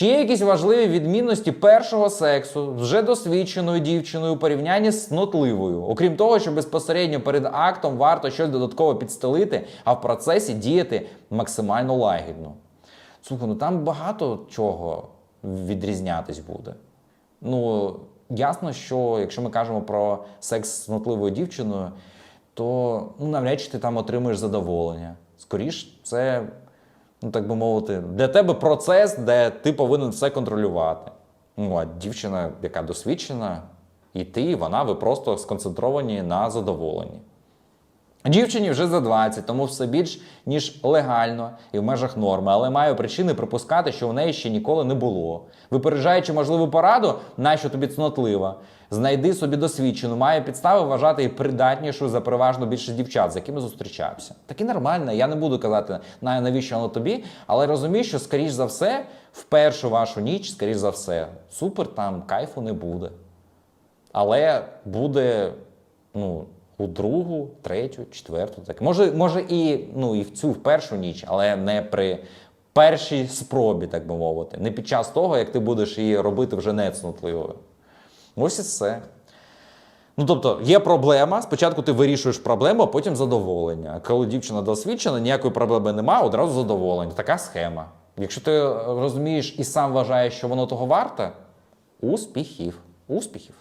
Чи є якісь важливі відмінності першого сексу з вже досвідченою дівчиною у порівнянні з нотливою? Окрім того, що безпосередньо перед актом варто щось додатково підстелити, а в процесі діяти максимально лагідно. Слухай, ну там багато чого відрізнятись буде. Ну, ясно, що якщо ми кажемо про секс з нотливою дівчиною, то ну, навряд чи ти там отримуєш задоволення. Скоріш, це, ну так би мовити, для тебе процес, де ти повинен все контролювати. Ну, а дівчина, яка досвідчена, і ти, вона, ви просто сконцентровані на задоволенні. Дівчині вже за 20, тому все більш ніж легально і в межах норми, але маю причини припускати, що у неї ще ніколи не було. Випереджаючи можливу пораду, нащо тобі цнотлива, знайди собі досвідчену, має підстави вважати її придатнішою за переважно більшість дівчат, з якими зустрічався. Таке нормально, я не буду казати, «На, навіщо воно тобі, але розумію, що, скоріш за все, в першу вашу ніч, скоріш за все, супер там кайфу не буде. Але буде ну, у другу, третю, четверту. Так. Може, може і, ну, і в цю в першу ніч, але не при першій спробі, так би мовити. Не під час того, як ти будеш її робити вже нецнутливою. Ось і все. Ну, тобто, є проблема. Спочатку ти вирішуєш проблему, а потім задоволення. Коли дівчина досвідчена, ніякої проблеми немає, одразу задоволення. Така схема. Якщо ти розумієш і сам вважаєш, що воно того варте, успіхів. Успіхів.